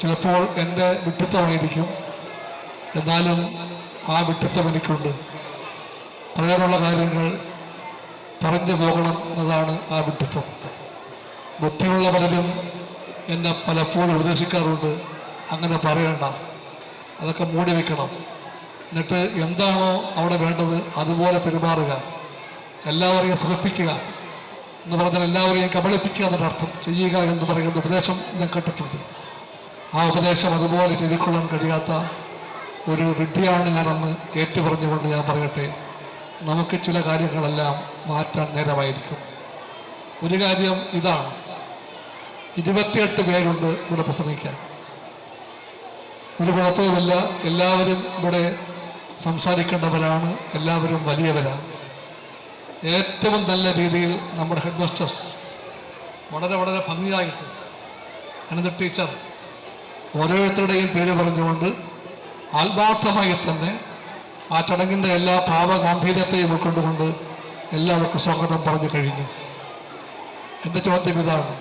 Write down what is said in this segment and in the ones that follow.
ചിലപ്പോൾ എന്റെ വിട്ടിത്തമായിരിക്കും എന്നാലും ആ വിട്ടിത്തം എനിക്കുണ്ട്. പറയാനുള്ള കാര്യങ്ങൾ പറഞ്ഞു പോകണം എന്നതാണ് ആ വിട്ടിത്തം ബുദ്ധിയുള്ള പലരും എന്നെ പലപ്പോഴും ഉപദേശിക്കാറുണ്ട്. അങ്ങനെ പറയണ്ട. അതൊക്കെ മൂടി വെക്കണം. എന്നിട്ട് എന്താണോ അവിടെ വേണ്ടത് അതുപോലെ പെരുമാറുക. എല്ലാവരെയും സുഖിപ്പിക്കുക എന്ന് പറഞ്ഞാൽ എല്ലാവരെയും കബളിപ്പിക്കുക എന്നൊരർത്ഥം. ചെയ്യുക എന്ന് പറയുന്ന ഉപദേശം ഞാൻ കേട്ടിട്ടുണ്ട്. ആ ഉപദേശം അതുപോലെ ചെവിക്കൊള്ളാൻ കഴിയാത്ത ഒരു വിഡ്ഢിയാണ് ഞാനെന്ന് ഏറ്റുപറഞ്ഞുകൊണ്ട് ഞാൻ പറയട്ടെ. നമുക്ക് ചില കാര്യങ്ങളെല്ലാം മാറ്റാൻ നേരമായിരിക്കും. ഒരു കാര്യം ഇതാണ്. ഇരുപത്തിയെട്ട് പേരുണ്ട് ഇവിടെ പ്രസംഗിക്കാൻ. ഒരു കുഴപ്പവുമില്ല. എല്ലാവരും ഇവിടെ സംസാരിക്കേണ്ടവരാണ്. എല്ലാവരും വലിയവരാണ്. ഏറ്റവും നല്ല രീതിയിൽ നമ്മുടെ ഹെഡ് മാസ്റ്റേഴ്സ് വളരെ വളരെ ഭംഗിയായിട്ട് അനന്ത ടീച്ചർ ഓരോരുത്തരുടെയും പേര് പറഞ്ഞുകൊണ്ട് ആത്മാർത്ഥമായി തന്നെ ആ ചടങ്ങിന്റെ എല്ലാ ഭാവഗാംഭീര്യത്തെയും ഉൾക്കൊണ്ടുകൊണ്ട് എല്ലാവർക്കും സ്വാഗതം പറഞ്ഞു കഴിഞ്ഞു. എന്റെ ചോദ്യം ഇതാണ്.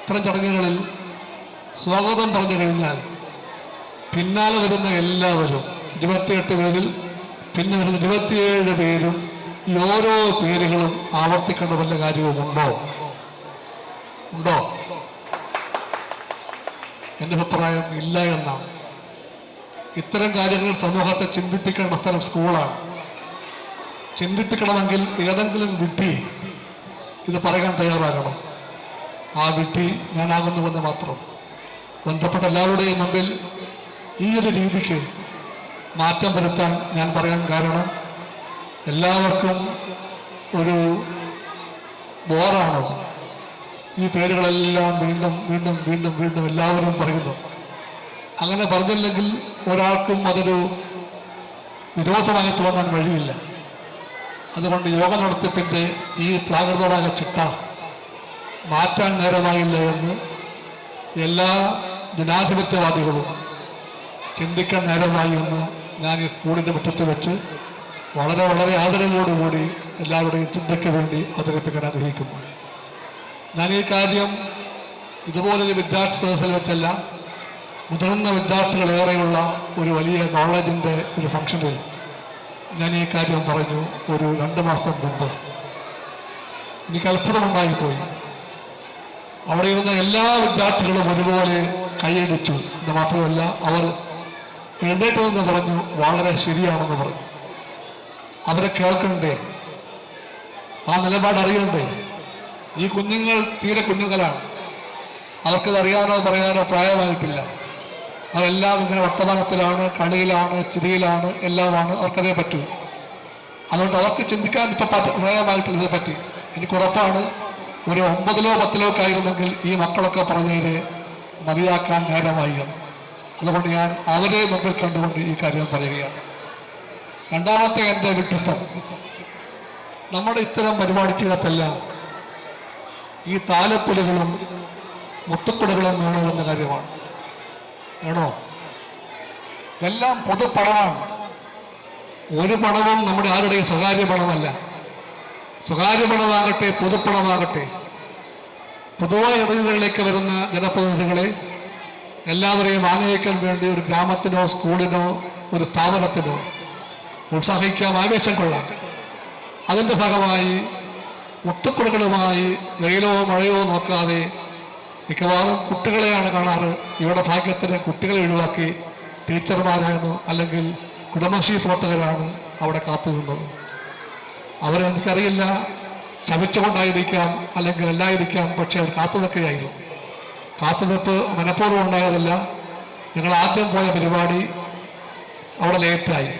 ഇത്തരം ചടങ്ങുകളിൽ സ്വാഗതം പറഞ്ഞു കഴിഞ്ഞാൽ പിന്നാലെ വരുന്ന എല്ലാവരും ഇരുപത്തിയെട്ട് പേരിൽ പിന്നെ വരുന്ന ഇരുപത്തിയേഴ് പേരും ഈ ഓരോ പേരുകളും ആവർത്തിക്കേണ്ട വല്ല കാര്യവും ഉണ്ടോ ഉണ്ടോ? എന്റെ അഭിപ്രായം ഇല്ല എന്നാണ്. ഇത്തരം കാര്യങ്ങൾ സമൂഹത്തെ ചിന്തിപ്പിക്കേണ്ട സ്ഥലം സ്കൂളാണ്. ചിന്തിപ്പിക്കണമെങ്കിൽ ഏതെങ്കിലും വിട്ടി ഇത് പറയാൻ തയ്യാറാകണം. ആ വിട്ടി ഞാനാകുന്നുവെന്ന് മാത്രം. ബന്ധപ്പെട്ട എല്ലാവരുടെയും മുമ്പിൽ ഈ ഒരു രീതിക്ക് മാറ്റം വരുത്താൻ ഞാൻ പറയാൻ കാരണം എല്ലാവർക്കും ഒരു ബോറാണ് ഈ പേരുകളെല്ലാം വീണ്ടും വീണ്ടും വീണ്ടും വീണ്ടും എല്ലാവരും പറയുന്നു. അങ്ങനെ പറഞ്ഞില്ലെങ്കിൽ ഒരാൾക്കും അതൊരു വിരോധമായി തോന്നാൻ വഴിയില്ല. അതുകൊണ്ട് യോഗ നടത്തിപ്പിന്റെ ഈ പ്രാകൃതമായ ചിട്ട മാറ്റാൻ നേരമായില്ല എന്ന് എല്ലാ ജനാധിപത്യവാദികളും ചിന്തിക്കാൻ നേരമായി എന്ന് ഞാൻ ഈ സ്കൂളിന്റെ മുറ്റത്ത് വെച്ച് വളരെ വളരെ ആദരവോടുകൂടി എല്ലാവരുടെയും ചിന്തയ്ക്ക് വേണ്ടി അവതരിപ്പിക്കാൻ ആഗ്രഹിക്കുന്നു. ഞാൻ ഈ കാര്യം ഇതുപോലൊരു വിദ്യാർത്ഥി സദസ്സിൽ വെച്ചല്ല മുതിർന്ന വിദ്യാർത്ഥികളേറെയുള്ള ഒരു വലിയ കോളേജിന്റെ ഒരു ഫംഗ്ഷനിൽ ഞാൻ ഈ കാര്യം പറഞ്ഞു ഒരു രണ്ട് മാസം മുമ്പ്. എനിക്ക് അത്ഭുതമുണ്ടായിപ്പോയി അവിടെ ഇരുന്ന എല്ലാ വിദ്യാർത്ഥികളും ഒരുപോലെ കൈയടിച്ചു. എന്ന് മാത്രമല്ല അവർ എഴുന്നേറ്റതെന്ന് പറഞ്ഞു വളരെ ശരിയാണെന്ന് പറഞ്ഞു. അവരെ കേൾക്കണ്ടേ? ആ നിലപാട് അറിയണ്ടേ? ഈ കുഞ്ഞുങ്ങൾ തീരെ കുഞ്ഞുങ്ങളാണ്. അവർക്കത് അറിയാനോ പറയാനോ പ്രായമായിട്ടില്ല. അവരെല്ലാം ഇങ്ങനെ വർത്തമാനത്തിലാണ് കളിയിലാണ് ചിരിയിലാണ് എല്ലാമാണ് അവർക്കതേ പറ്റൂ. അതുകൊണ്ട് അവർക്ക് ചിന്തിക്കാൻ ഇപ്പം പ്രായമായിട്ടില്ല പറ്റി. എനിക്ക് ഉറപ്പാണ് ഒരു ഒമ്പതിലോ പത്തിലോ ഒക്കെ ആയിരുന്നെങ്കിൽ ഈ മക്കളൊക്കെ പറഞ്ഞതിന് മതിയാക്കാൻ നേരമായി അതുകൊണ്ട് ഞാൻ അവരെ മുമ്പിൽ കണ്ടുകൊണ്ട് ഈ കാര്യം പറയുകയാണ്. രണ്ടാമത്തെ എന്റെ വിഡ്ഢിത്തം നമ്മുടെ ഇത്തരം പരിപാടിക്കകത്തെല്ലാം ഈ താലപ്പൊലികളും മുത്തുക്കുടകളും വേണോ എന്ന കാര്യമാണ്. വേണോ ഇതെല്ലാം പൊതുപണമാണ് ഒരു പണവും നമ്മുടെ ആരുടെയും സ്വകാര്യ പണമല്ല സ്വകാര്യ പണമാകട്ടെ പൊതുപ്പണമാകട്ടെ പൊതുവായ ഇടങ്ങളിലേക്ക് വരുന്ന ജനപ്രതിനിധികളെ എല്ലാവരെയും ആനയിക്കാൻ വേണ്ടി ഒരു ഗ്രാമത്തിനോ സ്കൂളിനോ ഒരു സ്ഥാപനത്തിനോ ഉത്സാഹിക്കാം ആവേശം കൊള്ളാം. അതിന്റെ ഭാഗമായി മുത്തുക്കുടകളുമായി വെയിലോ മഴയോ നോക്കാതെ മിക്കവാറും കുട്ടികളെയാണ് കാണാറ്. ഇവിടെ ഭാഗ്യത്തിന് കുട്ടികളെ ഒഴിവാക്കി ടീച്ചർമാരാണ് അല്ലെങ്കിൽ കുടുംബശ്രീ പ്രവർത്തകരാണ് അവിടെ കാത്തുനിന്നത്. അവരെ എനിക്കറിയില്ല. ശമിച്ചുകൊണ്ടായിരിക്കാം അല്ലെങ്കിൽ അല്ലായിരിക്കാം പക്ഷെ അവർ കാത്തു നിൽക്കുകയായിരുന്നു കാത്തുനിൽപ്പ് മനഃപൂർവം ഉണ്ടായതല്ല. ഞങ്ങൾ ആദ്യം പോയ പരിപാടി അവിടെ ലേറ്റായി.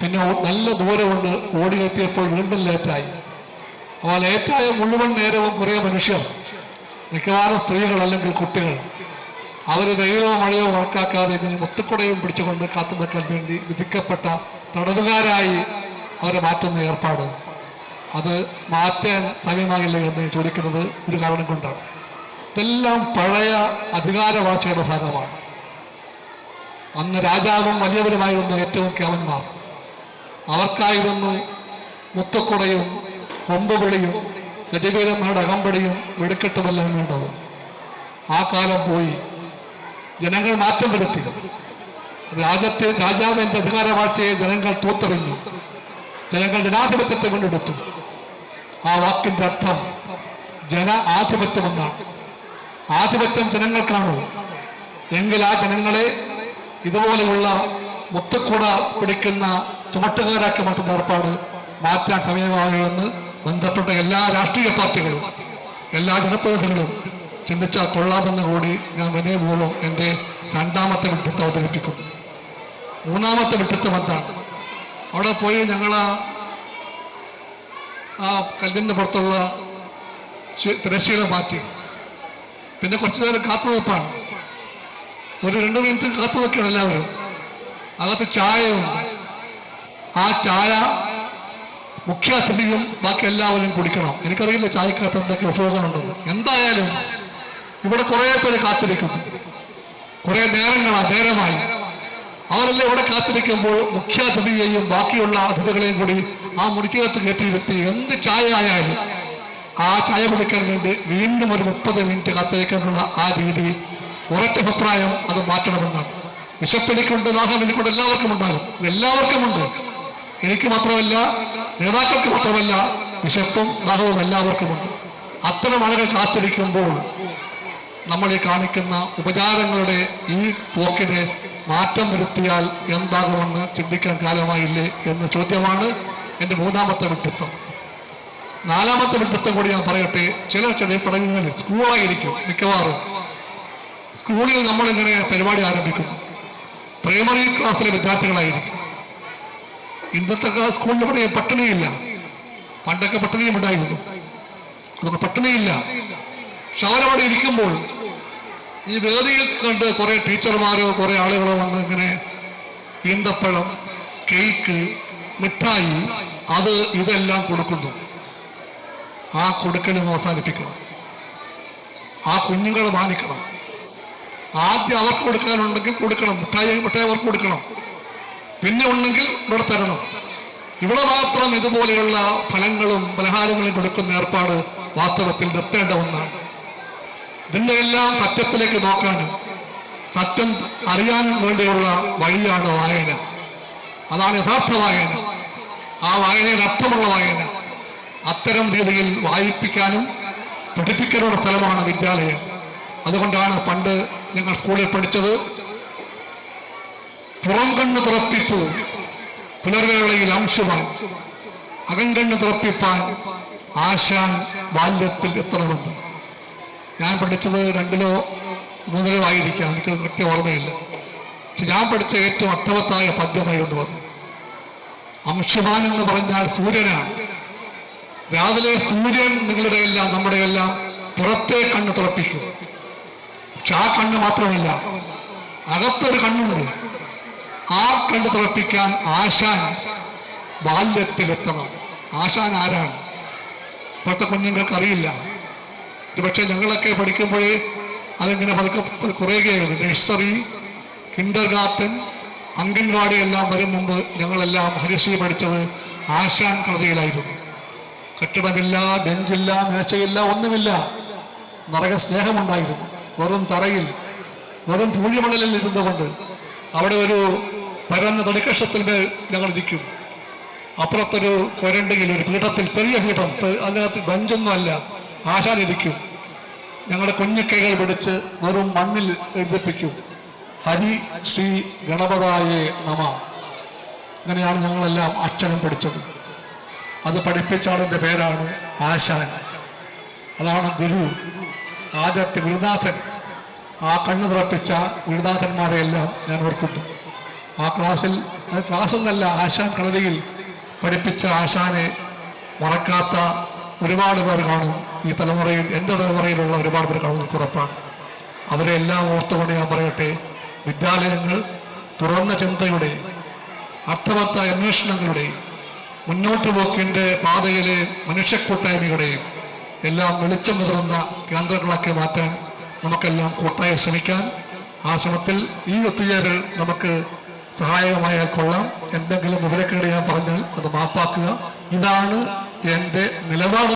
പിന്നെ നല്ല ദൂരമുണ്ട് ഓടിയെത്തിയപ്പോൾ വീണ്ടും ലേറ്റായി. അപ്പോൾ ഏറ്റവും മുഴുവൻ നേരവും കുറേ മനുഷ്യർ മിക്കവാറും സ്ത്രീകൾ അല്ലെങ്കിൽ കുട്ടികൾ അവർ വെയിലോ മഴയോ വർക്കാക്കാതെ ഇങ്ങനെ മുത്തുക്കുടയും പിടിച്ചുകൊണ്ട് കാത്തു നിൽക്കാൻ വേണ്ടി വിധിക്കപ്പെട്ട തടവുകാരായി അവരെ മാറ്റുന്ന ഏർപ്പാട്. അത് മാറ്റാൻ സമയമാകില്ല എന്ന് ചോദിക്കുന്നത് ഒരു കാരണം കൊണ്ടാണ്. ഇതെല്ലാം പഴയ അധികാരവാഴ്ചയുടെ ഭാഗമാണ്. അന്ന് രാജാവും വലിയവരുമായിരുന്നു ഏറ്റവും കേവന്മാർ അവർക്കായിരുന്നു മുത്തക്കുടയും കൊമ്പുവിളിയും ഗജവീരന്മാരുടെ അകമ്പടിയും വെടിക്കെട്ടുമെല്ലാം വേണ്ടത്. ആ കാലം പോയി. ജനങ്ങൾ മാറ്റം വരുത്തി. രാജ്യത്തെ രാജാവിന്റെ അധികാരവാഴ്ചയെ ജനങ്ങൾ തൂത്തെറിഞ്ഞു. ജനങ്ങൾ ജനാധിപത്യത്തെ കൊണ്ടെടുത്തു. ആ വാക്കിന്റെ അർത്ഥം ജന ആധിപത്യമെന്നാണ്. ആധിപത്യം ജനങ്ങൾക്കാണോ. എങ്കിൽ ആ ജനങ്ങളെ ഇതുപോലെയുള്ള മുത്തുക്കൂട പിടിക്കുന്ന ചുമട്ടുകാരാക്കി മാറ്റുന്ന ഏർപ്പാട് മാറ്റാൻ സമയമാകുമെന്ന് ബന്ധപ്പെട്ട എല്ലാ രാഷ്ട്രീയ പാർട്ടികളും എല്ലാ ജനപ്രതിനിധികളും ചിന്തിച്ചാൽ കൊള്ളാമെന്ന് കൂടി ഞാൻ വിനയപൂർവം എന്റെ രണ്ടാമത്തെ വിട്ടിത്ത് അവതരിപ്പിക്കും മൂന്നാമത്തെ വിട്ടിത്തം എന്താണ് അവിടെ പോയി ഞങ്ങൾ ആ കല്ലിന്റെ പുറത്തുള്ള തിരശ്ശീല മാറ്റി. പിന്നെ കുറച്ച് നേരം കാത്തുവെപ്പാണ് ഒരു രണ്ട് മിനിറ്റ് കാത്തു നിൽക്കുകയാണ് എല്ലാവരും. അകത്ത് ചായയുണ്ട്. ആ ചായ മുഖ്യാതിഥിയും ബാക്കി എല്ലാവരും കുടിക്കണം. എനിക്കറിയില്ല ചായക്കകത്ത് എന്തൊക്കെ ഉപയോഗമുണ്ടെന്ന് എന്തായാലും ഇവിടെ കുറേ പേര് കാത്തിരിക്കുന്നു. കുറെ നേരങ്ങളാണ് നേരമായി. അവരെല്ലാം ഇവിടെ കാത്തിരിക്കുമ്പോൾ മുഖ്യാതിഥിയെയും ബാക്കിയുള്ള അതിഥികളെയും കൂടി ആ മുറിക്കകത്ത് കയറ്റി വ്യക്തി എന്ത് ചായ ആയാലും ആ ചായ കുടിക്കാൻ വേണ്ടി വീണ്ടും ഒരു മുപ്പത് മിനിറ്റ് കാത്തിരിക്കാനുള്ള ആ രീതി ഉറച്ച അഭിപ്രായം അത് മാറ്റണമെന്നാണ്. വിശപ്പെനിക്കുണ്ട് ദാഹം എനിക്കുണ്ട് എല്ലാവർക്കും ഉണ്ടാകും എല്ലാവർക്കും ഉണ്ട് എനിക്ക് മാത്രമല്ല നേതാക്കൾക്ക് മാത്രമല്ല വിശപ്പും ദാഹവും എല്ലാവർക്കുമുണ്ട്. അത്തരം ആളുകൾ കാത്തിരിക്കുമ്പോൾ നമ്മൾ ഈ കാണിക്കുന്ന ഉപചാരങ്ങളുടെ ഈ പോക്കിന് മാറ്റം വരുത്തിയാൽ എന്താകുമെന്ന് ചിന്തിക്കാൻ കാലമായില്ലേ എന്ന ചോദ്യമാണ് എന്റെ മൂന്നാമത്തെ വ്യക്തിത്വം. നാലാമത്തെ വ്യക്തിത്വം കൂടി ഞാൻ പറയട്ടെ ചില ചെറിയ പഠനങ്ങളിൽ സ്കൂളായിരിക്കും മിക്കവാറും. സ്കൂളിൽ നമ്മളിങ്ങനെ പരിപാടി ആരംഭിക്കുന്നു. പ്രൈമറി ക്ലാസ്സിലെ വിദ്യാർത്ഥികളായിരിക്കും. ഇന്നത്തെ സ്കൂളിൽ ഇവിടെ പട്ടിണിയില്ല. പണ്ടൊക്കെ പട്ടിണിയും ഉണ്ടായിരുന്നു. അതൊക്കെ പട്ടിണിയില്ല. പക്ഷെ ഇരിക്കുമ്പോൾ ഈ വേദിയിൽ കണ്ട് കുറേ ടീച്ചർമാരോ കുറേ ആളുകളോ വന്ന് ഇങ്ങനെ ഈന്തപ്പഴം കേക്ക് മിഠായി അത് ഇതെല്ലാം കൊടുക്കുന്നു. ആ കൊടുക്കലും അവസാനിപ്പിക്കണം. ആ കുഞ്ഞുങ്ങളെ മാനിക്കണം. ആദ്യം അവർക്ക് കൊടുക്കാനുണ്ടെങ്കിൽ കൊടുക്കണം. മിഠായി മിഠായി അവർക്ക് കൊടുക്കണം. പിന്നെ ഉണ്ടെങ്കിൽ ഇവിടെ തരണം. ഇവിടെ മാത്രം ഇതുപോലെയുള്ള ഫലങ്ങളും പലഹാരങ്ങളും കൊടുക്കുന്ന ഏർപ്പാട് വാസ്തവത്തിൽ നിർത്തേണ്ട ഒന്നാണ്. ഇതിന്റെ എല്ലാം സത്യത്തിലേക്ക് നോക്കാനും സത്യം അറിയാൻ വേണ്ടിയുള്ള വഴിയാണ് വായന. അതാണ് യഥാർത്ഥ വായന. ആ വായനയിൽ അർത്ഥമുള്ള വായന. അത്തരം രീതിയിൽ വായിപ്പിക്കാനും പഠിപ്പിക്കാനുള്ള സ്ഥലമാണ് വിദ്യാലയം. അതുകൊണ്ടാണ് പണ്ട് ഞങ്ങൾ സ്കൂളിൽ പഠിച്ചത് പുറം കണ്ണ് തുറപ്പിപ്പു പുലർവേളയിൽ അംശുവാൻ അകങ്കണ്ണ് തുറപ്പിപ്പാൻ ആശാൻ ബാല്യത്തിൽ എത്തണമെന്ന്. ഞാൻ പഠിച്ചത് രണ്ടിലോ മൂന്നിലോ ആയിരിക്കാം. എനിക്ക് കൃത്യ ഓർമ്മയില്ല. പക്ഷെ ഞാൻ പഠിച്ച ഏറ്റവും അർത്ഥവത്തായ പദ്യമായി പദ്യമായിരുന്നു പറഞ്ഞു അംശുമാൻ എന്ന് പറഞ്ഞാൽ സൂര്യനാണ്. രാവിലെ സൂര്യൻ നിങ്ങളുടെ എല്ലാം നമ്മുടെ എല്ലാം പുറത്തെ കണ്ണ് തുറപ്പിക്കും. പക്ഷെ ആ കണ്ണ് മാത്രമല്ല അകത്തൊരു കണ്ണുണ്ട്. ആ കണ്ട് തുറപ്പിക്കാൻ ആശാൻ ബാല്യത്തിലെത്തണം. ആശാൻ ആരാണ്? ഇപ്പോഴത്തെ കുഞ്ഞുങ്ങൾക്ക് അറിയില്ല പക്ഷേ ഞങ്ങളൊക്കെ പഠിക്കുമ്പോഴേ അതിങ്ങനെ പതുക്കെ കുറയുകയായിരുന്നു. നഴ്സറി കിൻഡർ ഗാർട്ടൻ അംഗൻവാടി എല്ലാം വരും മുമ്പ് ഞങ്ങളെല്ലാം ഹരിശ്രീ പഠിച്ചത് ആശാൻ കൃതിയിലായിരുന്നു കെട്ടിടമില്ല ബെഞ്ചില്ല മേശയില്ല ഒന്നുമില്ല. നിറകെ സ്നേഹമുണ്ടായിരുന്നു വെറും തറയിൽ വെറും പൂഴിമണലിൽ ഇരുന്നുകൊണ്ട് അവിടെ ഒരു പരന്ന തടിക്കഷത്തിൽ ഞങ്ങൾ ഇരിക്കും. അപ്പുറത്തൊരു കൊരണ്ടയിൽ ഒരു പീഠത്തിൽ ചെറിയ പീഠം അതിനകത്ത് ബഞ്ചൊന്നുമല്ല ആശാനിരിക്കും ഞങ്ങളുടെ കുഞ്ഞിക്കൈകൾ പിടിച്ച് വെറും മണ്ണിൽ എഴുതിപ്പിക്കും. ഹരി ശ്രീ ഗണപതായേ നമ. ഇങ്ങനെയാണ് ഞങ്ങളെല്ലാം അക്ഷരം പഠിച്ചത്. അത് പഠിപ്പിച്ച ആളിന്റെ പേരാണ് ആശാൻ. അതാണ് ഗുരു ആദ്യത്തെ ഗുരുനാഥൻ. ആ കണ്ണു തുറപ്പിച്ച ഗുരുനാഥന്മാരെയെല്ലാം ഞാൻ ഓർക്കുന്നു. ആ ക്ലാസ്സിൽ ക്ലാസ് എന്നല്ല ആശാൻ കളരിയിൽ പഠിപ്പിച്ച ആശാനെ മറക്കാത്ത ഒരുപാട് പേർ കാണും. ഈ തലമുറയിൽ എന്റെ തലമുറയിലുള്ള ഒരുപാട് പേർ കാണും ഉറപ്പാണ്. അവരെ എല്ലാം ഓർത്തുകൊണ്ട് ഞാൻ പറയട്ടെ വിദ്യാലയങ്ങൾ തുറന്ന ചിന്തയുടെ അർത്ഥവത്തായ അന്വേഷണങ്ങളുടെ മുന്നോട്ട് പോക്കിന്റെ പാതയിലെ മനുഷ്യക്കൂട്ടായ്മയുടെയും എല്ലാം വെളിച്ചം മുതിർന്ന കേന്ദ്രങ്ങളാക്കി മാറ്റാൻ നമുക്കെല്ലാം കൂട്ടായി ശ്രമിക്കാൻ ആ ശ്രമത്തിൽ ഈ ഒത്തുചേരൽ നമുക്ക് സഹായകമായാൽ കൊള്ളാം. എന്തെങ്കിലും വിവരക്കേട് ഞാൻ പറഞ്ഞാൽ അത് മാപ്പാക്കുക. ഇതാണ് എന്റെ നിലപാട്.